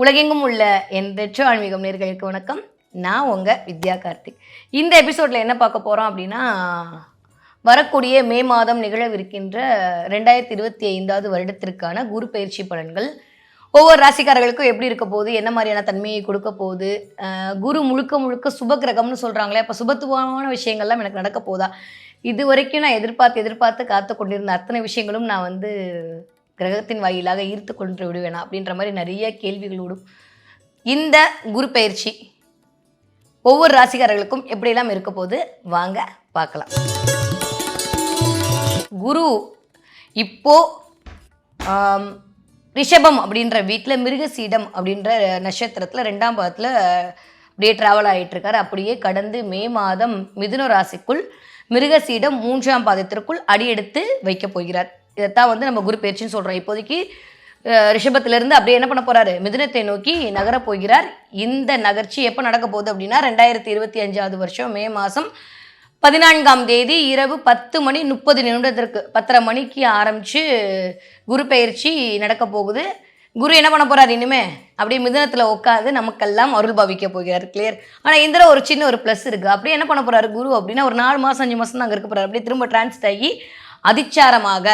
உலகெங்கும் உள்ள எந்தற்ற ஆன்மீகம் நேர்களுக்கு வணக்கம். நான் உங்கள் வித்யா கார்த்திக் இந்த எபிசோடில் என்ன பார்க்க போகிறோம் அப்படின்னா வரக்கூடிய மே மாதம் நிகழவிருக்கின்ற ரெண்டாயிரத்தி இருபத்தி ஐந்தாவது வருடத்திற்கான குரு பயிற்சி பலன்கள். ஒவ்வொரு ராசிக்காரர்களுக்கும் எப்படி இருக்க போகுது? என்ன மாதிரியான தன்மையை கொடுக்க போகுது? குரு முழுக்க முழுக்க சுப கிரகம்னு சொல்கிறாங்களே அப்போ சுபத்துவமான விஷயங்கள்லாம் எனக்கு நடக்க போதா? இது வரைக்கும் நான் எதிர்பார்த்து எதிர்பார்த்து காத்து கொண்டிருந்த அத்தனை விஷயங்களும் நான் வந்து கிரகத்தின் வாயிலாக ஈர்த்து கொண்டு விடுவேனா அப்படின்ற மாதிரி நிறைய கேள்விகளோடும் இந்த குரு பயிற்சி ஒவ்வொரு ராசிக்காரர்களுக்கும் எப்படியெல்லாம் இருக்க போது வாங்க பார்க்கலாம். குரு இப்போ ரிஷபம் அப்படின்ற வீட்டில் மிருகசீடம் அப்படின்ற நட்சத்திரத்தில் ரெண்டாம் பாதத்தில் அப்படியே ட்ராவல் ஆகிட்டுருக்காரு அப்படியே கடந்து மே மாதம் மிதுன ராசிக்குள் மிருகசீடம் மூன்றாம் பாதத்திற்குள் அடியெடுத்து வைக்க போகிறார். இதைத்தான் வந்து நம்ம குரு பயிற்சின்னு சொல்கிறோம் இப்போதைக்கு ரிஷபத்திலிருந்து அப்படியே என்ன பண்ண போகிறாரு மிதுனத்தை நோக்கி நகரப் போகிறார். இந்த நகர்ச்சி எப்போ நடக்க போகுது அப்படின்னா ரெண்டாயிரத்தி இருபத்தி அஞ்சாவது வருஷம் மே மாதம் பதினான்காம் தேதி இரவு பத்து மணி முப்பது நிமிடத்திற்கு பத்தரை மணிக்கு ஆரம்பித்து குரு பயிற்சி நடக்க போகுது. குரு என்ன பண்ண போகிறார் இனிமே? அப்படியே மிதனத்தில் உட்காந்து நமக்கெல்லாம் அருள் பாவிக்க போகிறார். கிளியர் ஆனால் இதில் ஒரு சின்ன ஒரு ப்ளஸ் இருக்குது அப்படியே என்ன பண்ண போகிறாரு குரு அப்படின்னா ஒரு நாலு மாதம் அஞ்சு மாதம் தான் அங்கே இருக்க போகிறார் அப்படியே திரும்ப டிரான்ஸ்ட் ஆகி அதிச்சாரமாக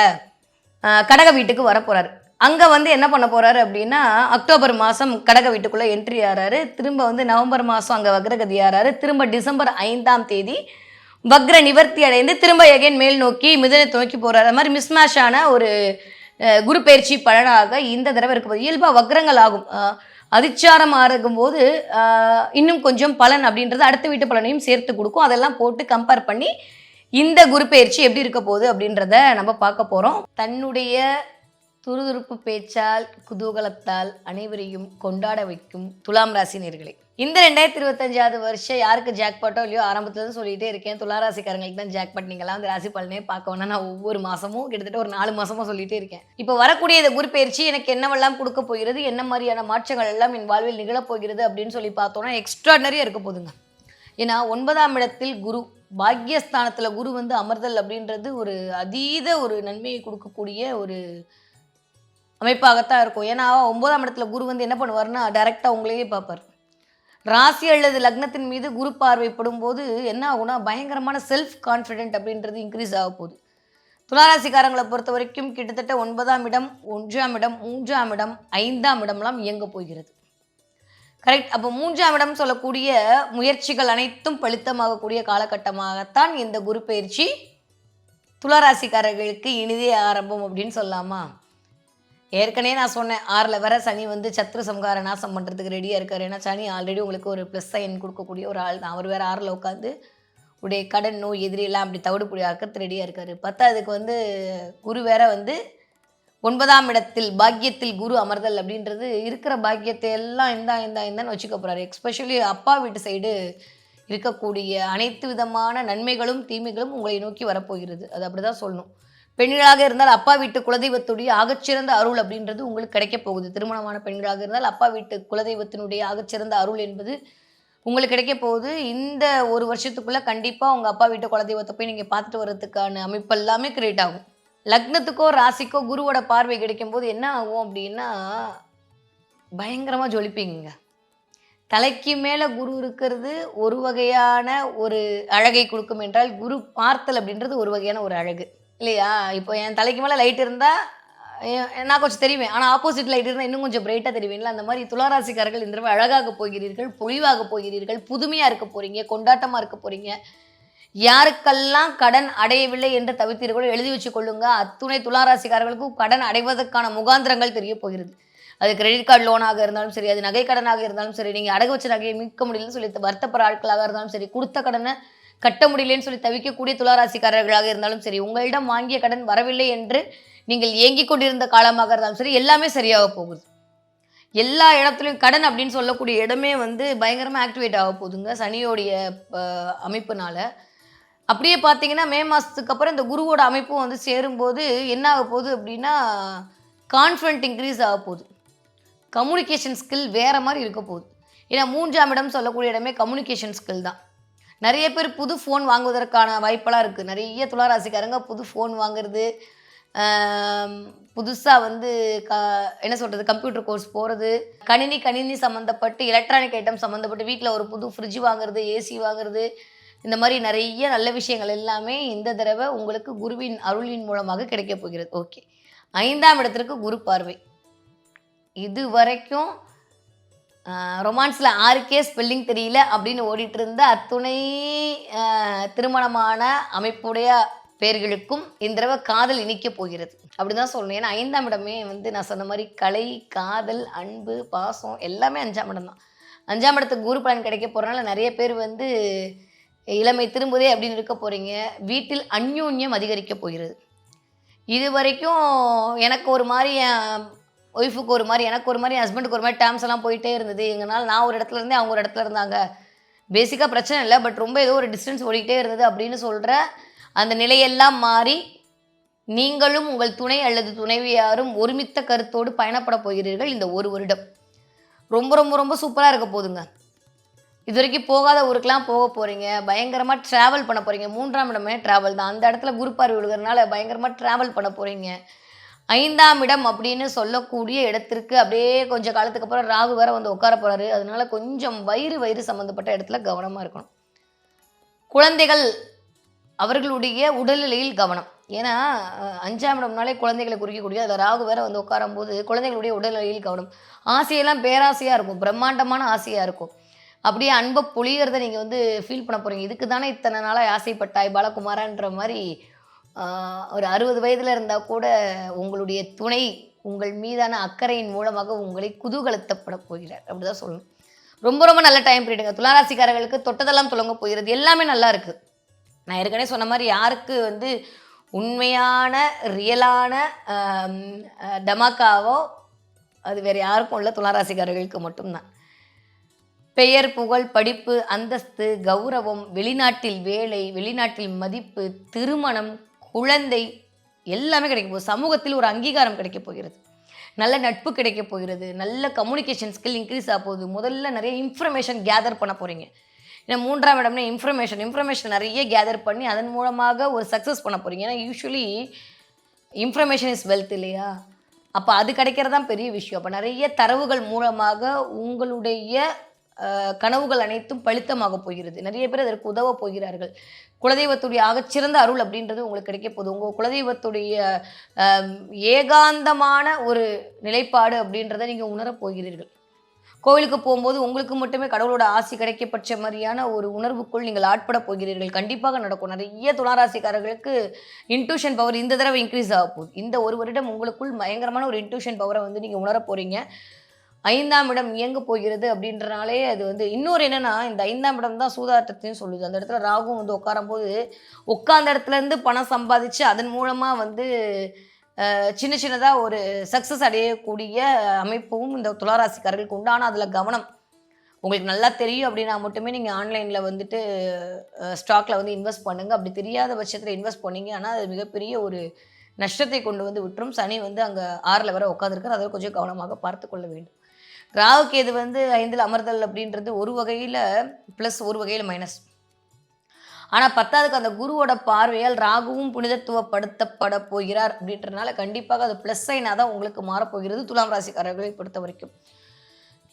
கடக வீட்டுக்கு வர அங்கே வந்து என்ன பண்ண போறாரு அப்படின்னா அக்டோபர் மாதம் கடக வீட்டுக்குள்ளே என்ட்ரி ஆறாரு. திரும்ப வந்து நவம்பர் மாதம் அங்கே வக்ரகதி ஆறாரு. திரும்ப டிசம்பர் ஐந்தாம் தேதி வக்ர நிவர்த்தி அடைந்து திரும்ப எகைன் மேல் நோக்கி மிதனத்தை நோக்கி போகிறார் அது மாதிரி மிஸ்மேஷ் ஆன ஒரு குரு பயிற்சி பலனாக இந்த தடவை இருக்கும்போது இயல்பாக வக்ரங்கள் ஆகும். அதிச்சாரம் ஆகும்போது இன்னும் கொஞ்சம் பலன் அப்படின்றது அடுத்த வீட்டு பலனையும் சேர்த்து கொடுக்கும். அதெல்லாம் போட்டு கம்பேர் பண்ணி இந்த குரு பயிற்சி எப்படி இருக்க போகுது அப்படின்றத நம்ம பார்க்க போகிறோம் தன்னுடைய துருதுருப்பு பேச்சால் குதூகலத்தால் அனைவரையும் கொண்டாட வைக்கும் துலாம் ராசி நேர்களை. இந்த ரெண்டாயிரத்தி இருபத்தஞ்சாவது வருஷம் யாருக்கு ஜாக்பாட்டோ இல்லையோ ஆரம்பத்தில் சொல்லிகிட்டே இருக்கேன். துலா ராசிக்காரங்களுக்கு தான் ஜாக்பாட் நீங்களாம் வந்து ராசி பலனே பார்க்க வேணா நான் ஒவ்வொரு மாதமும் கிட்டத்தட்ட ஒரு நாலு மாதமாக சொல்லிகிட்டே இருக்கேன். இப்போ வரக்கூடிய இந்த குரு பயிற்சி எனக்கு என்னவெல்லாம் கொடுக்க போகிறது என்ன மாதிரியான மாற்றங்கள் எல்லாம் என் வாழ்வில் நிகழப்போகிறது அப்படின்னு சொல்லி பார்த்தோன்னா எக்ஸ்ட்ராடனரியாக இருக்க போதுங்க. ஏன்னா ஒன்பதாம் இடத்தில் குரு பாக்யஸ்தானத்தில் குரு வந்து அமர்தல் அப்படின்றது ஒரு அதீத ஒரு நன்மையை கொடுக்கக்கூடிய ஒரு அமைப்பாகத்தான் இருக்கும். ஏன்னா ஒன்பதாம் இடத்துல குரு வந்து என்ன பண்ணுவார்னா டைரெக்டாக உங்களையே பார்ப்பார். ராசி அல்லது லக்னத்தின் மீது குரு பார்வைப்படும் போது என்ன ஆகும்னா பயங்கரமான செல்ஃப் கான்ஃபிடென்ட் அப்படின்றது இன்க்ரீஸ் ஆக போகுது. துளாராசிக்காரங்களை பொறுத்த வரைக்கும் கிட்டத்தட்ட ஒன்பதாம் இடம் ஒன்றாம் இடம் மூன்றாம் இடம் ஐந்தாம் இடம்லாம் இயங்க போகிறது. கரெக்ட் அப்போ மூன்றாம் இடம் சொல்லக்கூடிய முயற்சிகள் அனைத்தும் பழுத்தமாகக்கூடிய காலகட்டமாகத்தான் இந்த குரு பயிற்சி துளராசிக்காரர்களுக்கு இனிதே ஆரம்பம் அப்படின்னு சொல்லலாமா ஏற்கனவே நான் சொன்னேன் ஆறில் வர சனி வந்து சத்ரு சம்கார நாசம் பண்ணுறதுக்கு ரெடியாக இருக்கார். ஏன்னா சனி ஆல்ரெடி உங்களுக்கு ஒரு ப்ளஸ் சைன் கொடுக்கக்கூடிய ஒரு ஆள் தான். அவர் வேறு ஆறில் உட்காந்து உடைய கடன் நோய் எதிரியெல்லாம் அப்படி தவிடுபடி ஆக்கிறது ரெடியாக இருக்காரு. பத்தாவதுக்கு வந்து குரு வேற வந்து ஒன்பதாம் இடத்தில் பாக்கியத்தில் குரு அமர்தல் அப்படின்றது இருக்கிற பாக்கியத்தை எல்லாம் இந்தா இந்தா இந்தான்னு வச்சுக்க போகிறாரு எக்ஸ்பெஷலி அப்பா வீட்டு சைடு இருக்கக்கூடிய அனைத்து விதமான நன்மைகளும் தீமைகளும் உங்களை நோக்கி வரப்போகிறது. அது அப்படி தான் சொல்லணும். பெண்களாக இருந்தால் அப்பா வீட்டு குலதெய்வத்துடைய ஆகச்சிறந்த அருள் அப்படின்றது உங்களுக்கு கிடைக்க போகுது. திருமணமான பெண்களாக இருந்தால் அப்பா வீட்டு குலதெய்வத்தினுடைய ஆகச்சிறந்த அருள் என்பது உங்களுக்கு கிடைக்க போகுது. இந்த ஒரு வருஷத்துக்குள்ளே கண்டிப்பாக உங்கள் அப்பா வீட்டு குலதெய்வத்தை போய் நீங்கள் பார்த்துட்டு வர்றதுக்கான அமைப்பு எல்லாமே கிரியேட் ஆகும். லக்னத்துக்கோ ராசிக்கோ குருவோட பார்வை கிடைக்கும் போது என்ன ஆகும் அப்படின்னா பயங்கரமாக ஜொலிப்பீங்க தலைக்கு மேலே குரு இருக்கிறது ஒரு வகையான ஒரு அழகை கொடுக்கும் என்றால் குரு பார்த்தல் அப்படின்றது ஒரு வகையான ஒரு அழகு. இல்லையா? இப்போ என் தலைக்கு மேலே லைட் இருந்தால் நான் கொஞ்சம் தெரிவேன். ஆனால் ஆப்போசிட் லைட் இருந்தால் இன்னும் கொஞ்சம் பிரைட்டாக தெரியுவீங்களா அந்த மாதிரி துளாராசிக்காரர்கள் இந்த தடவை அழகாக போகிறீர்கள் பொழிவாக போகிறீர்கள் புதுமையாக இருக்க போகிறீங்க கொண்டாட்டமாக இருக்க போகிறீங்க யாருக்கெல்லாம் கடன் அடையவில்லை என்று தவிர்த்தீர்களோ எழுதி வச்சு கொள்ளுங்க. அத்துணை துளாராசிக்காரர்களுக்கும் கடன் அடைவதற்கான முகாந்திரங்கள் தெரிய போகிறது. அது கிரெடிட் கார்டு லோனாக இருந்தாலும் சரி அது நகை கடனாக இருந்தாலும் சரி நீங்கள் அடகு வச்ச நகையை மீட்க முடியலன்னு சொல்லி வருத்தப்படுற ஆட்களாக இருந்தாலும் சரி கொடுத்த கடனை கட்ட முடியலன்னு சொல்லி தவிக்கக்கூடிய துளாராசிக்காரர்களாக இருந்தாலும் சரி உங்களிடம் வாங்கிய கடன் வரவில்லை என்று நீங்கள் ஏங்கிக் கொண்டிருந்த காலமாக இருந்தாலும் சரி எல்லாமே சரியாக போகுது. எல்லா இடத்துலையும் கடன் அப்படின்னு சொல்லக்கூடிய இடமே வந்து பயங்கரமாக ஆக்டிவேட் ஆக போகுதுங்க. சனியோடைய அமைப்புனால் அமைப்புனால. அப்படியே பார்த்தீங்கன்னா மே மாதத்துக்கு அப்புறம் இந்த குருவோட அமைப்பும் வந்து சேரும்போது என்ன ஆக போகுது அப்படின்னா கான்ஃபிடென்ட் இன்க்ரீஸ் ஆக போகுது. கம்யூனிகேஷன் ஸ்கில் வேறு மாதிரி இருக்க போகுது. ஏன்னா மூன்றாம் இடம் சொல்லக்கூடிய இடமே கம்யூனிகேஷன் ஸ்கில் தான். நிறைய பேர் புது ஃபோன் வாங்குவதற்கான வாய்ப்பெல்லாம் இருக்குது நிறைய துளாராசிக்காரங்க புது ஃபோன் வாங்குறது புதுசாக வந்து க என்ன சொல்கிறது கம்ப்யூட்டர் கோர்ஸ் போகிறது கணினி கணினி சம்மந்தப்பட்டு எலக்ட்ரானிக் ஐட்டம் சம்மந்தப்பட்டு வீட்டில் ஒரு புது ஃப்ரிட்ஜ் வாங்குறது ஏசி வாங்குறது இந்த மாதிரி நிறைய நல்ல விஷயங்கள் எல்லாமே இந்த தடவை உங்களுக்கு குருவின் அருளின் மூலமாக கிடைக்க போகிறது. ஓகே. ஐந்தாம் இடத்திற்கு குரு பார்வை. இது வரைக்கும் ரொமான்ஸில் ஆறுக்கே ஸ்பெல்லிங் தெரியல அப்படின்னு ஓடிட்டு இருந்த அத்துணை திருமணமான அமைப்புடைய பேர்களுக்கும் இந்த தடவை காதல் இனிக்க போகிறது. அப்படிதான் சொல்லணும். ஏன்னா ஐந்தாம் இடமே வந்து நான் சொன்ன மாதிரி கலை காதல் அன்பு பாசம் எல்லாமே அஞ்சாம் இடம் தான். அஞ்சாம் இடத்துக்கு குரு பலன் கிடைக்க போகிறனால நிறைய பேர் வந்து இளமை திரும்புதே அப்படின்னு இருக்க போகிறீங்க வீட்டில் அந்யோன்யம் அதிகரிக்க போகிறது. இது வரைக்கும் எனக்கு ஒரு மாதிரி என் ஒய்ஃபுக்கு ஒரு மாதிரி எனக்கு ஒரு மாதிரி என் ஹஸ்பண்டுக்கு ஒரு மாதிரி டேர்ம்ஸ் எல்லாம் போயிட்டே இருந்தது. எங்களால் நான் ஒரு இடத்துல இருந்தேன் அவங்க ஒரு இடத்துல இருந்தாங்க. பேசிக்காக பிரச்சனை இல்லை பட் ரொம்ப ஏதோ ஒரு டிஸ்டன்ஸ் ஓடிக்கிட்டே இருந்தது அப்படின்னு சொல்கிற அந்த நிலையெல்லாம் மாறி நீங்களும் உங்கள் துணை அல்லது துணைவியாரும் ஒருமித்த கருத்தோடு பயணப்பட போகிறீர்கள் இந்த ஒரு வருடம். ரொம்ப ரொம்ப ரொம்ப சூப்பராக இருக்க போதுங்க. இது வரைக்கும் போகாத ஊருக்கெலாம் போக போகிறீங்க பயங்கரமாக ட்ராவல் பண்ண போகிறீங்க மூன்றாம் இடமே ட்ராவல் தான். அந்த இடத்துல குரு பார்வை விழுகிறதுனால பயங்கரமாக ட்ராவல் பண்ண போகிறீங்க ஐந்தாம் இடம் அப்படின்னு சொல்லக்கூடிய இடத்திற்கு அப்படியே கொஞ்சம் காலத்துக்கு அப்புறம் ராகு வேற வந்து உட்கார போகிறாரு அதனால கொஞ்சம் வயிறு வயிறு சம்மந்தப்பட்ட இடத்துல கவனமாக இருக்கணும். குழந்தைகள் அவர்களுடைய உடல்நிலையில் கவனம். ஏன்னா அஞ்சாம் இடம்னாலே குழந்தைகளை குறிக்கக்கூடிய அதை ராகு வேற வந்து உட்காரும்போது குழந்தைகளுடைய உடல்நிலையில் கவனம். ஆசையெல்லாம் பேராசையாக இருக்கும். பிரம்மாண்டமான ஆசையாக இருக்கும். அப்படியே அன்பை பொழியறத நீங்கள் வந்து ஃபீல் பண்ண போகிறீங்க இதுக்கு தானே இத்தனை நாளாக ஆசைப்பட்டாய் பாலகுமாரான்ற மாதிரி ஒரு அறுபது வயதில் இருந்தால் கூட உங்களுடைய துணை உங்கள் மீதான அக்கறையின் மூலமாக உங்களை குதூகலத்தப்பட போகிறார். அப்படிதான் சொல்லணும். ரொம்ப ரொம்ப நல்ல டைம் பீரியடுங்க துளாராசிக்காரர்களுக்கு தொட்டதெல்லாம் துளங்க போகிறது. எல்லாமே நல்லா இருக்குது நான் ஏற்கனவே சொன்ன மாதிரி யாருக்கு வந்து உண்மையான ரியலான டமாக்காவோ அது வேறு யாருக்கும் இல்லை. துளாராசிக்காரர்களுக்கு மட்டும்தான். பெயர் புகழ் படிப்பு அந்தஸ்து கௌரவம் வெளிநாட்டில் வேலை வெளிநாட்டில் மதிப்பு திருமணம் குழந்தை எல்லாமே கிடைக்க போகுது. சமூகத்தில் ஒரு அங்கீகாரம் கிடைக்க போகிறது. நல்ல நட்பு கிடைக்க போகிறது. நல்ல கம்யூனிகேஷன் ஸ்கில் இன்க்ரீஸ் ஆக போகுது. முதல்ல நிறைய இன்ஃபர்மேஷன் கேதர் பண்ண போகிறீங்க ஏன்னா மூன்றாம் இடம்னா இன்ஃபர்மேஷன் இன்ஃபர்மேஷன் நிறைய கேதர் பண்ணி அதன் மூலமாக ஒரு சக்ஸஸ் பண்ண போகிறீங்க ஏன்னா யூஸ்வலி இன்ஃபர்மேஷன் இஸ் வெல்த் இல்லையா? அப்போ அது கிடைக்கிறது தான் பெரிய விஷயம். அப்போ நிறைய தரவுகள் மூலமாக உங்களுடைய கனவுகள் அனைத்தும் பலித்தமாக போகிறது. நிறைய பேர் அதற்கு உதவ போகிறார்கள். குலதெய்வத்துடைய ஆகச்சிறந்த அருள் அப்படின்றது உங்களுக்கு கிடைக்க போகுது. உங்கள் குலதெய்வத்துடைய ஏகாந்தமான ஒரு நிலைப்பாடு அப்படின்றத நீங்கள் உணரப் போகிறீர்கள். கோவிலுக்கு போகும்போது உங்களுக்கு மட்டுமே கடவுளோட ஆசி கிடைக்கப்பட்ட மாதிரியான ஒரு உணர்வுக்குள் நீங்கள் ஆட்பட போகிறீர்கள். கண்டிப்பாக நடக்கும். நிறைய துளாராசிக்காரர்களுக்கு இன்ட்யூஷன் பவர் இந்த தடவை இன்க்ரீஸ் ஆக போகுது. இந்த ஒரு வருடம் உங்களுக்குள் பயங்கரமான ஒரு இன்ட்யூஷன் பவரை வந்து நீங்கள் உணர போகிறீங்க ஐந்தாம் இடம் இயங்க போகிறது அப்படின்றனாலே அது வந்து இன்னொரு என்னன்னா இந்த ஐந்தாம் இடம் தான் சூதாட்டத்தையும் சொல்லுது. அந்த இடத்துல ராகும் வந்து உட்காரும்போது உட்கார்ந்த இடத்துல இருந்து பணம் சம்பாதிச்சு அதன் மூலமாக வந்து சின்ன சின்னதாக ஒரு சக்ஸஸ் அடையக்கூடிய அமைப்பும் இந்த துளாராசிக்காரர்களுக்கு உண்டு. ஆனால் அதில் கவனம் உங்களுக்கு நல்லா தெரியும் அப்படின்னா மட்டுமே நீங்கள் ஆன்லைனில் வந்துட்டு ஸ்டாக்ல வந்து இன்வெஸ்ட் பண்ணுங்கள் அப்படி தெரியாத பட்சத்தில் இன்வெஸ்ட் பண்ணீங்க. ஆனால் அது மிகப்பெரிய ஒரு நஷ்டத்தை கொண்டு வந்து விட்டுரும். சனி வந்து அங்கே ஆறில் வர உட்காந்துருக்கார் அதை கொஞ்சம் கவனமாக பார்த்து கொள்ள வேண்டும். ராகுக்கு இது வந்து ஐந்தில் அமர்தல் அப்படின்றது ஒரு வகையில் ப்ளஸ் ஒரு வகையில் மைனஸ் ஆனால் பத்தாவதுக்கு அந்த குருவோட பார்வையால் ராகுவும் புனிதத்துவப்படுத்தப்பட போகிறார் அப்படின்றனால கண்டிப்பாக அது ப்ளஸ் சைனாக தான் உங்களுக்கு மாறப்போகிறது துலாம் ராசிக்காரர்களை பொறுத்த வரைக்கும்.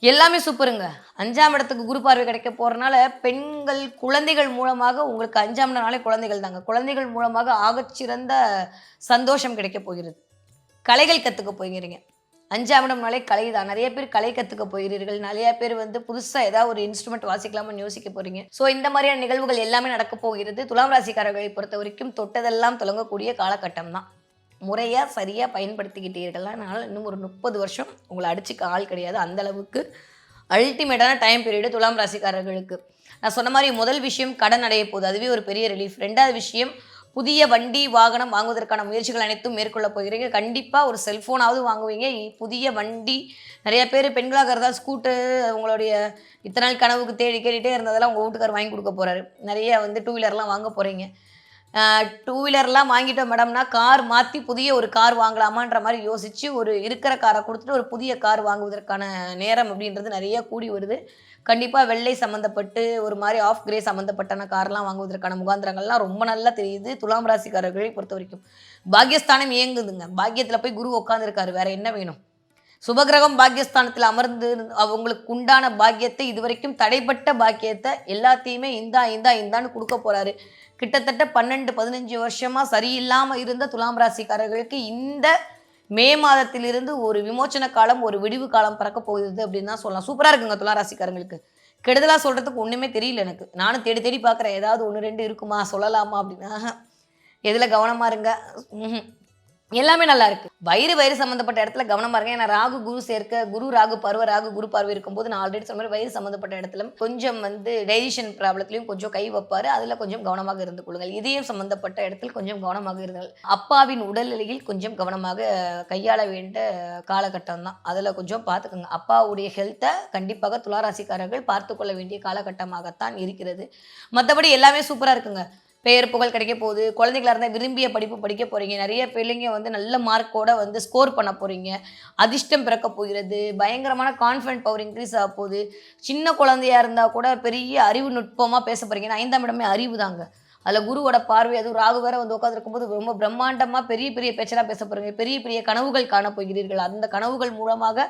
எல்லாமே சூப்பருங்க அஞ்சாம் இடத்துக்கு குரு பார்வை கிடைக்க போகிறனால பெண்கள் குழந்தைகள் மூலமாக உங்களுக்கு அஞ்சாம் நாளே குழந்தைகள் தாங்க. குழந்தைகள் மூலமாக ஆகச்சிறந்த சந்தோஷம் கிடைக்க போகிறது. கலைகள் கற்றுக்க போகிறீங்க. அஞ்சாம் இடம்னாலே கலை தான் நிறைய பேர் கலை கற்றுக்க போகிறீர்கள். நிறைய பேர் வந்து புதுசாக ஏதாவது ஒரு இன்ஸ்ட்ருமெண்ட் வாசிக்கலாம்னு யோசிக்க போறீங்க. ஸோ இந்த மாதிரியான நிகழ்வுகள் எல்லாமே நடக்க போகிறது. துலாம் ராசிக்காரர்களை பொறுத்த வரைக்கும் தொட்டதெல்லாம் தொடங்கக்கூடிய காலகட்டம் தான் முறையாக சரியாக பயன்படுத்திக்கிட்டீர்கள்னால இன்னும் ஒரு முப்பது வருஷம் உங்களை அடிச்சுக்க ஆள் கிடையாது. அந்த அளவுக்கு அல்டிமேட்டான டைம் பீரியடு துலாம் ராசிக்காரர்களுக்கு. நான் சொன்ன மாதிரி முதல் விஷயம் கடன் அடைய போகுது. அதுவே ஒரு பெரிய ரிலீஃப் ரெண்டாவது விஷயம் புதிய வண்டி வாகனம் வாங்குவதற்கான முயற்சிகள் அனைத்தும் மேற்கொள்ள போகிறீங்க. கண்டிப்பாக ஒரு செல்ஃபோனாவது வாங்குவீங்க. புதிய வண்டி நிறைய பேர் பெண்களாக இருந்தால் ஸ்கூட்டு உங்களுடைய இத்தனை நாள் கனவுக்கு தேடி கேட்டுகிட்டே இருந்ததெல்லாம் உங்கள் வீட்டுக்கார் வாங்கி கொடுக்க போகிறாரு நிறைய வந்து டூ வீலர்லாம் வாங்க போகிறீங்க டூ வீலர்லாம் வாங்கிட்டோம் மேடம்னா கார் மாற்றி புதிய ஒரு கார் வாங்கலாமான்ற மாதிரி யோசித்து ஒரு இருக்கிற காரை கொடுத்துட்டு ஒரு புதிய கார் வாங்குவதற்கான நேரம் அப்படின்றது நிறைய கூடி வருது. கண்டிப்பாக வெள்ளை சம்மந்தப்பட்டு ஒரு மாதிரி ஆஃப் கிரே சம்மந்தப்பட்டன கார்லாம் வாங்குவதற்கான முகாந்திரங்கள்லாம் ரொம்ப நல்லா தெரியுது துலாம் ராசிக்காரர்களை பொறுத்த வரைக்கும் பாக்கியஸ்தானம் இயங்குதுங்க. பாக்கியத்தில் போய் குரு உட்காந்துருக்காரு வேற என்ன வேணும்? சுபகிரகம் பாக்கியஸ்தானத்தில் அமர்ந்து அவங்களுக்கு உண்டான பாக்கியத்தை இதுவரைக்கும் தடைப்பட்ட பாக்கியத்தை எல்லாத்தையுமே இந்தா இந்தா இந்தான்னு கொடுக்க போறாரு. கிட்டத்தட்ட பன்னெண்டு பதினஞ்சு வருஷமா சரியில்லாமல் இருந்த துலாம் ராசிக்காரர்களுக்கு இந்த மே மாதத்திலிருந்து ஒரு விமோச்சன காலம் ஒரு விடிவு காலம் பிறக்க போகுது அப்படின்னு தான் சொல்லலாம். சூப்பராக இருக்குங்க துலா ராசிக்காரங்களுக்கு. கெடுதலாக சொல்கிறதுக்கு ஒன்றுமே தெரியல எனக்கு. நானும் தேடி தேடி பார்க்குறேன். ஏதாவது ஒன்று ரெண்டு இருக்குமா? சொல்லலாமா அப்படின்னா எதில் கவனமாக இருங்க? எல்லாமே நல்லா இருக்கு. வயிறு வயிறு சம்மந்தப்பட்ட இடத்துல கவனமா இருங்க. ஏன்னா ராகு குரு சேர்க்க குரு ராகு பருவ ராகு குரு பார்வை இருக்கும்போது நான் ஆல்ரெடி சொன்ன மாதிரி வயிறு சம்மந்தப்பட்ட இடத்துல கொஞ்சம் வந்து டைஜஷன் ப்ராப்ளத்திலையும் கொஞ்சம் கை வைப்பாரு. அதுல கொஞ்சம் கவனமாக இருந்து கொள்ளுங்கள். இதயம் சம்மந்தப்பட்ட இடத்தில் கொஞ்சம் கவனமாக இருங்கள். அப்பாவின் உடல்நிலையில் கொஞ்சம் கவனமாக கையாள வேண்டிய காலகட்டம் தான். அதில் கொஞ்சம் பார்த்துக்கோங்க. அப்பாவுடைய ஹெல்த்தை கண்டிப்பாக துளாராசிக்காரர்கள் பார்த்து கொள்ள வேண்டிய காலகட்டமாகத்தான் இருக்கிறது. மற்றபடி எல்லாமே சூப்பராக இருக்குங்க. பெயர் புகழ் கிடைக்க போகுது. குழந்தைகளா இருந்தால் விரும்பிய படிப்பு படிக்க போகிறீங்க நிறைய பிள்ளைங்க வந்து நல்ல மார்க்கோட வந்து ஸ்கோர் பண்ண போகிறீங்க அதிர்ஷ்டம் பிறக்க போகிறது. பயங்கரமான கான்ஃபிடன்ட் பவர் இன்க்ரீஸ் ஆக போகுது. சின்ன குழந்தையா இருந்தால் கூட பெரிய அறிவு நுட்பமாக பேச போகிறீங்க ஐந்தாம் இடமே அறிவு தாங்க அதில் குருவோட பார்வை அதுவும் ராகு வேற வந்து உட்காந்துருக்கும் போது ரொம்ப பிரம்மாண்டமாக பெரிய பெரிய பேச்செல்லாம் பேச போகிறீங்க பெரிய பெரிய கனவுகள் காண போகிறீர்கள். அந்த கனவுகள் மூலமாக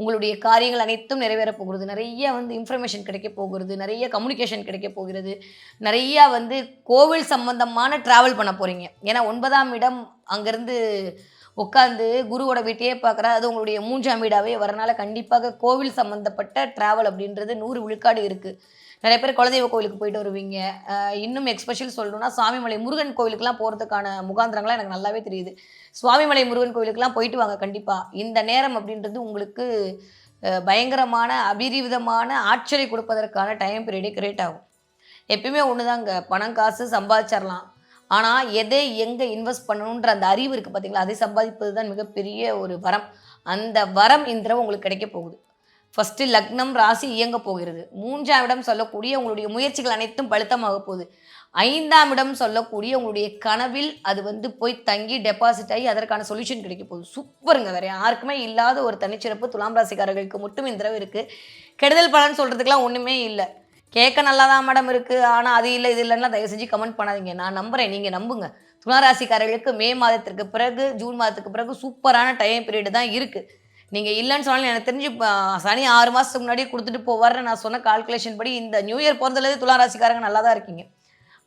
உங்களுடைய காரியங்கள் அனைத்தும் நிறைவேற போகிறது. நிறைய வந்து இன்ஃபர்மேஷன் கிடைக்க போகிறது. நிறைய கம்யூனிகேஷன் கிடைக்க போகிறது. நிறையா வந்து கோவில் சம்பந்தமான ட்ராவல் பண்ண போகிறீங்க ஏன்னா ஒன்பதாம் இடம் அங்கேருந்து உட்காந்து குருவோட வீட்டையே பார்க்குறா. அது உங்களுடைய மூன்றாம் வீடாகவே வரனால கண்டிப்பாக கோவில் சம்மந்தப்பட்ட ட்ராவல் அப்படின்றது நூறு விழுக்காடு இருக்குது நிறைய பேர் குலதெய்வ கோவிலுக்கு போயிட்டு வருவீங்க. இன்னும் எக்ஸ்பெஷல் சொல்லணும்னா சுவாமிமலை முருகன் கோவிலுக்குலாம் போகிறதுக்கான முகாந்திரங்களாம் எனக்கு நல்லாவே தெரியுது. சுவாமிமலை முருகன் கோவிலுக்குலாம் போயிட்டு வாங்க கண்டிப்பாக இந்த நேரம் அப்படின்றது உங்களுக்கு பயங்கரமான அபிரிவிதமான ஆட்சியை கொடுப்பதற்கான டைம் பீரியடே கிரியேட் ஆகும். எப்பயுமே ஒன்று தாங்க பணம் காசு சம்பாதிச்சிடலாம் ஆனால் எதை எங்கே இன்வெஸ்ட் பண்ணணுன்ற அந்த அறிவு இருக்குது பார்த்தீங்களா அதை சம்பாதிப்பது தான் மிகப்பெரிய ஒரு வரம். அந்த வரம் இந்த உங்களுக்கு கிடைக்க போகுது. ஃபஸ்ட்டு லக்னம் ராசி இயங்க போகிறது. மூன்றாம் இடம் சொல்லக்கூடிய உங்களுடைய முயற்சிகள் அனைத்தும் பழுத்தமாக போகுது. ஐந்தாம் இடம் சொல்லக்கூடிய உங்களுடைய கனவில் அது வந்து போய் தங்கி டெபாசிட் ஆகி அதற்கான சொல்யூஷன் கிடைக்க போகுது. சூப்பருங்க வேற. யாருக்குமே இல்லாத ஒரு தனிச்சிறப்பு துலாம் ராசிக்காரர்களுக்கு மட்டும் இந்த தடவை இருக்குது கெடுதல் பலன் சொல்கிறதுக்கெலாம் ஒன்றுமே இல்லை. கேட்க நல்லா தான் மேடம் இருக்குது ஆனால் அது இல்லை இது இல்லைன்னா தயவு செஞ்சு கமெண்ட் பண்ணாதீங்க. நான் நம்புகிறேன் நீங்கள் நம்புங்க. துளாராசிக்காரர்களுக்கு மே மாதத்திற்கு பிறகு ஜூன் மாதத்துக்கு பிறகு சூப்பரான டைம் பீரியட் தான் இருக்குது நீங்கள் இல்லைன்னு சொன்னாலும் எனக்கு தெரிஞ்சு சனி ஆறு மாதத்துக்கு முன்னாடியே கொடுத்துட்டு போவார்னு நான் சொன்ன கால்குலேஷன் படி இந்த நியூ இயர் பிறந்ததுலேருந்து துளாராசிக்காரங்க நல்லா தான் இருக்கீங்க.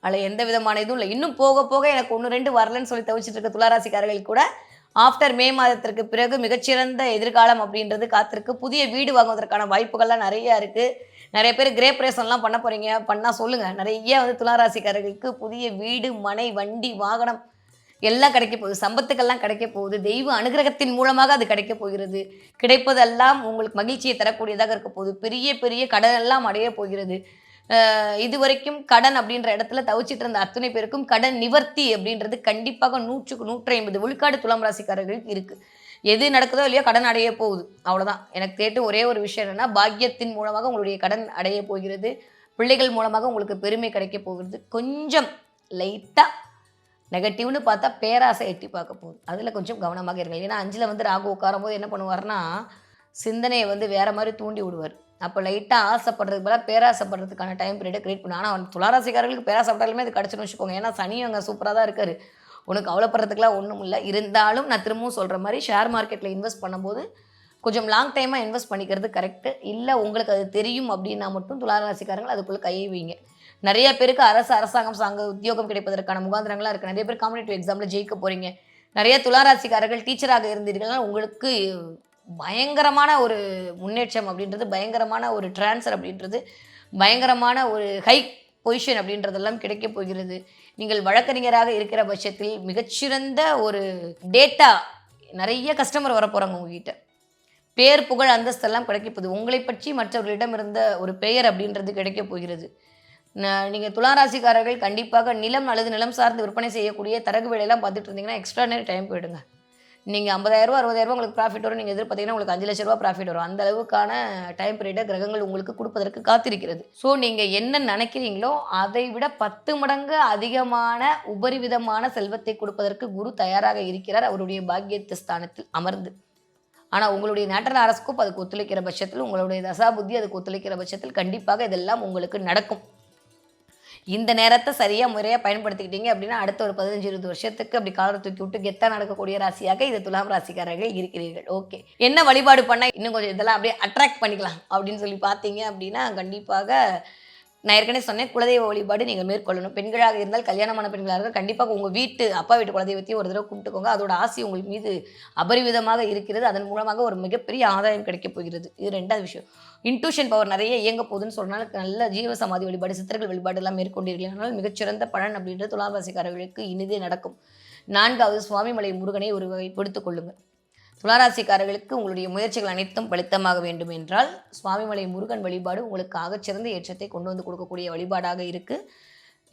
அதில் எந்த விதமான இதுவும் இல்லை. இன்னும் போக போக எனக்கு ஒன்று ரெண்டு வரலன்னு சொல்லி தவிச்சிட்டு இருக்க துளாராசிக்காரர்கள் கூட ஆஃப்டர் மே மாதத்திற்கு பிறகு மிகச்சிறந்த எதிர்காலம் அப்படின்றது காத்திருக்கு. புதிய வீடு வாங்குவதற்கான வாய்ப்புகள்லாம் நிறைய இருக்குது நிறைய பேர் கிரேப்ரேஷன்லாம் பண்ண போகிறீங்க பண்ணால் சொல்லுங்கள் நிறைய வந்து துளாராசிக்காரர்களுக்கு புதிய வீடு மனை வண்டி வாகனம் எல்லாம் கிடைக்க போகுது. சம்பத்துக்கெல்லாம் கிடைக்க போகுது. தெய்வ அனுகிரகத்தின் மூலமாக அது கிடைக்க போகிறது. கிடைப்பதெல்லாம் உங்களுக்கு மகிழ்ச்சியை தரக்கூடியதாக இருக்க போகுது. பெரிய பெரிய கடன் எல்லாம் அடைய போகிறது. இது வரைக்கும் கடன் அப்படின்ற இடத்துல தவிச்சிட்டு இருந்த அத்தனை பேருக்கும் கடன் நிவர்த்தி அப்படின்றது கண்டிப்பாக நூற்றுக்கு நூற்றி ஐம்பது விழுக்காடு துலாம் ராசிக்காரர்களுக்கு இருக்குது எது நடக்குதோ இல்லையோ கடன் அடைய போகுது. அவ்வளோதான் எனக்கு கேட்டு ஒரே ஒரு விஷயம் என்னன்னா பாக்கியத்தின் மூலமாக உங்களுடைய கடன் அடைய போகிறது. பிள்ளைகள் மூலமாக உங்களுக்கு பெருமை கிடைக்க போகிறது. கொஞ்சம் லைட்டாக நெகட்டிவ்னு பார்த்தா பேராசை எட்டி பார்க்க போகுது. அதில் கொஞ்சம் கவனமாக இருங்கள். ஏன்னா அஞ்சில் வந்து ராகு உட்காரும் போது என்ன பண்ணுவார்னா சிந்தனையை வந்து வேற மாதிரி தூண்டி விடுவார். அப்போ லைட்டாக ஆசைப்படுறதுக்கு பதிலாக பேராசைப்படுறதுக்கான டைம் பீரியடை கிரியேட் பண்ணுவேன் ஆனால் துளாராசிக்காரர்களுக்கு பேராசைப்பட்டாலுமே அது கிடச்சுன்னு வச்சுக்கோங்க. ஏன்னா சனி அங்கே சூப்பராக தான் இருக்காரு. உனக்கு கவலைப்படுறதுக்குலாம் ஒன்றும் இல்லை. இருந்தாலும் நான் திரும்பவும் சொல்கிற மாதிரி ஷேர் மார்க்கெட்டில் இன்வெஸ்ட் பண்ணும்போது கொஞ்சம் லாங் டைமாக இன்வெஸ்ட் பண்ணிக்கிறது கரெக்டு இல்லை உங்களுக்கு அது தெரியும் அப்படின்னா மட்டும் துளாராசிக்காரங்கள் அதுக்குள்ளே கையை வைங்க. நிறைய பேருக்கு அரசு அரசாங்கம் சாங்க உத்தியோகம் கிடைப்பதற்கான முகாந்திரங்களாக இருக்குது நிறைய பேர் காம்படிட்டிவ் எக்ஸாமில் ஜெயிக்க போகிறீங்க நிறைய துளாராசிக்காரர்கள் டீச்சராக இருந்தீர்கள்னா உங்களுக்கு பயங்கரமான ஒரு முன்னேற்றம் அப்படின்றது பயங்கரமான ஒரு ட்ரான்ஸ்ஃபர் அப்படின்றது பயங்கரமான ஒரு ஹை பொசிஷன் அப்படின்றதெல்லாம் கிடைக்க போகிறது. நீங்கள் வழக்கறிஞராக இருக்கிற பட்சத்தில் மிகச்சிறந்த ஒரு டேட்டா நிறைய கஸ்டமர் வர போகிறாங்க உங்ககிட்ட. பேர் புகழ் அந்தஸ்தெல்லாம் கிடைக்க போகுது. உங்களை பற்றி மற்றவர்களிடம் இருந்த ஒரு பெயர் அப்படின்றது கிடைக்க போகிறது. நீங்கள் துளாராசிக்காரர்கள் கண்டிப்பாக நிலம் அல்லது நிலம் சார்ந்து விற்பனை செய்யக்கூடிய தரகு வேலையெல்லாம் பார்த்துட்டு இருந்தீங்கன்னா எக்ஸ்ட்ரானரி டைம் போயிடுங்க. நீங்கள் ஐம்பதாயிரரூவா அறுபதாயிரரூவா உங்களுக்கு ப்ராஃபிட் வரும். நீங்கள் எதிர்பார்த்தீங்கன்னா உங்களுக்கு அஞ்சு லட்ச ரூபா ப்ராஃபிட் வரும். அந்த அளவுக்கான டைம் பீரியடை கிரகங்கள் உங்களுக்கு கொடுப்பதற்கு காத்திருக்கிறது. ஸோ நீங்கள் என்ன நினைக்கிறீங்களோ அதை விட பத்து மடங்கு அதிகமான உபரிவிதமான செல்வத்தை கொடுப்பதற்கு குரு தயாராக இருக்கிறார். அவருடைய பாக்கியத்து ஸ்தானத்தில் அமர்ந்து. ஆனால் உங்களுடைய நேட்டர் அரசுக்கும் அதுக்கு ஒத்துழைக்கிற பட்சத்தில் உங்களுடைய தசாபுத்தி அதுக்கு ஒத்துழைக்கிற பட்சத்தில் கண்டிப்பாக இதெல்லாம் உங்களுக்கு நடக்கும். இந்த நேரத்தை சரியாக முறையாக பயன்படுத்திக்கிட்டீங்க அப்படின்னா அடுத்த ஒரு பதினஞ்சு இருபது வருஷத்துக்கு அப்படி காலரை தூக்கி விட்டு கெத்தா நடக்கக்கூடிய ராசியாக இது துலாம் ராசிக்காரர்கள் இருக்கிறீர்கள். ஓகே என்ன வழிபாடு பண்ணால் இன்னும் கொஞ்சம் இதெல்லாம் அப்படியே அட்ராக்ட் பண்ணிக்கலாம் அப்படின்னு சொல்லி பார்த்தீங்க அப்படின்னா கண்டிப்பாக நான் ஏற்கனவே சொன்னேன் குலதெய்வ வழிபாடு நீங்கள் மேற்கொள்ளணும். பெண்களாக இருந்தால் கல்யாணமான பெண்களாக இருந்தால் கண்டிப்பாக உங்கள் வீட்டு அப்பா வீட்டு குலதெய்வத்தையும் ஒரு தடவை கும்பிட்டுக்கோங்க. அதோட ஆசை உங்கள் மீது அபரிவிதமாக இருக்கிறது. அதன் மூலமாக ஒரு மிகப்பெரிய ஆதாயம் கிடைக்கப் போகிறது. இது ரெண்டாவது விஷயம். இன்ட்யூஷன் பவர் நிறைய இயங்க போகுதுன்னு சொன்னால் நல்ல ஜீவ சமாதி வழிபாடு சித்திரர்கள் வழிபாடு எல்லாம் மேற்கொண்டீர்கள். மிகச்சிறந்த பலன் அப்படின்றது துலாபாசிக்காரர்களுக்கு இனிதே நடக்கும். நான்காவது சுவாமிமலை முருகனை ஒரு வகை கொள்ளுங்கள். துளாராசிக்காரர்களுக்கு உங்களுடைய முயற்சிகள் அனைத்தும் பலித்தமாக வேண்டும் என்றால் சுவாமிமலை முருகன் வழிபாடு உங்களுக்கு ஆகச்சிறந்த ஏற்றத்தை கொண்டு வந்து கொடுக்கக்கூடிய வழிபாடாக இருக்குது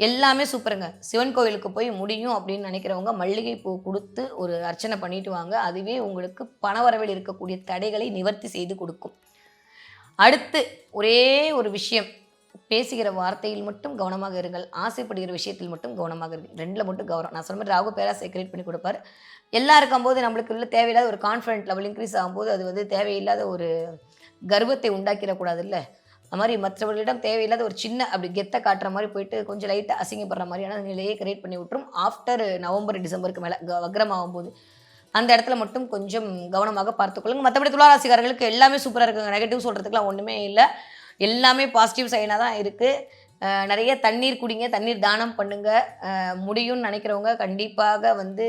எல்லாமே சூப்பருங்க. சிவன் கோவிலுக்கு போய் முடியும் அப்படின்னு நினைக்கிறவங்க மல்லிகை பூ கொடுத்து ஒரு அர்ச்சனை பண்ணிட்டு வாங்க. அதுவே உங்களுக்கு பணவரவில் இருக்கக்கூடிய தடைகளை நிவர்த்தி செய்து கொடுக்கும். அடுத்து ஒரே ஒரு விஷயம். பேசுகிற வார்த்தையில் மட்டும் கவனமாக இருங்கள் ஆசைப்படுகிற விஷயத்தில் மட்டும் கவனமாக இருங்கள். ரெண்டில் மட்டும் கவனம். நான் சொன்ன மாதிரி ராகு பேராசை கிரியேட் பண்ணி கொடுப்பார். எல்லாம் இருக்கும்போது நம்மளுக்கு உள்ள தேவையில்லாத ஒரு கான்ஃபிடென்ட் லெவல் இன்க்ரீஸ் ஆகும்போது அது வந்து தேவையில்லாத ஒரு கர்வத்தை உண்டாக்கிடக்கூடாது இல்லை அது மாதிரி மற்றவர்களிடம் தேவையில்லாத ஒரு சின்ன அப்படி கெத்தை காட்டுற மாதிரி போயிட்டு கொஞ்சம் லைட்டாக அசிங்கப்படுற மாதிரியான நிலையை கிரியேட் பண்ணி விட்டுரும். ஆஃப்டர் நவம்பர் டிசம்பருக்கு மேலே வக்ரம் ஆகும்போது அந்த இடத்துல மட்டும் கொஞ்சம் கவனமாக பார்த்துக்கொள்ளுங்க. மற்றபடி துளாராசிக்காரர்களுக்கு எல்லாமே சூப்பராக இருக்குங்க. நெகட்டிவ் சொல்கிறதுக்குலாம் ஒன்றுமே இல்லை. எல்லாமே பாசிட்டிவ் சைனாக தான் இருக்குது நிறைய தண்ணீர் குடிங்க தண்ணீர் தானம் பண்ணுங்க. முடியும்னு நினைக்கிறவங்க கண்டிப்பாக வந்து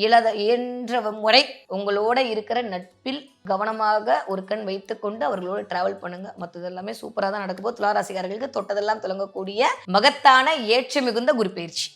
இயலாத இயன்ற முறை உங்களோட இருக்கிற நட்பில் கவனமாக ஒரு கண் வைத்துக்கொண்டு அவர்களோட டிராவல் பண்ணுங்க. மற்றது எல்லாமே சூப்பராக தான் நடக்கும் போது துளாராசிக்காரர்களுக்கு தொட்டதெல்லாம் தொடங்கக்கூடிய மகத்தான ஏற்ற மிகுந்த குரு பயிற்சி.